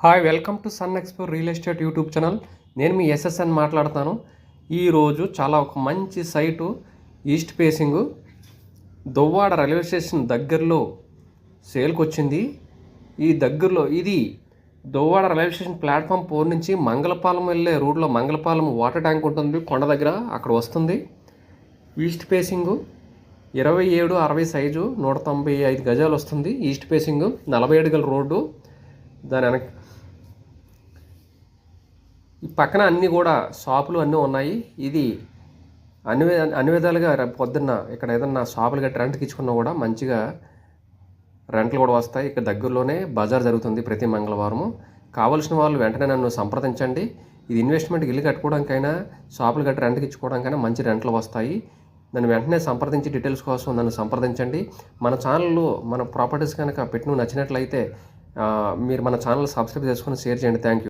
Hi welcome to Sun Explore real estate YouTube channel. నేను మీ SSN మాట్లాడుతాను. ఈరోజు చాలా ఒక మంచి site east facing Duvvada railway station దగ్గరలో సేల్కి వచ్చింది ఈ దగ్గరలో ఇది Duvvada railway station platform four నుంచి మంగళపాలెం వెళ్ళే రోడ్లో మంగళపాలెం వాటర్ ట్యాంక్ ఉంటుంది కొండ దగ్గర అక్కడ వస్తుంది. ఈస్ట్ ఫేసింగ్ ఇరవై ఏడు అరవై సైజు నూట తొంభై ఐదు గజాలు వస్తుంది. ఈస్ట్ ఫేసింగ్ నలభై ఏడు గల రోడ్డు. దాని వెనక పక్కన అన్నీ కూడా షాపులు అన్నీ ఉన్నాయి. ఇది అన్ని అన్ని విధాలుగా రేపు పొద్దున్న ఇక్కడ ఏదన్నా షాపులు గట్టి రెంట్కి ఇచ్చుకున్నా కూడా మంచిగా రెంట్లు కూడా వస్తాయి. ఇక్కడ దగ్గరలోనే బజార్ జరుగుతుంది ప్రతి మంగళవారము. కావలసిన వాళ్ళు వెంటనే నన్ను సంప్రదించండి. ఇది ఇన్వెస్ట్మెంట్కి ఇల్లు కట్టుకోవడానికైనా షాపులు గట్టి రెంట్కి ఇచ్చుకోవడానికైనా మంచి రెంట్లు వస్తాయి. నన్ను వెంటనే సంప్రదించి డీటెయిల్స్ కోసం నన్ను సంప్రదించండి. మన ఛానల్లో మన ప్రాపర్టీస్ కనుక పెట్టిన నచ్చినట్లయితే మీరు మన ఛానల్ సబ్స్క్రైబ్ చేసుకొని షేర్ చేయండి. Thank you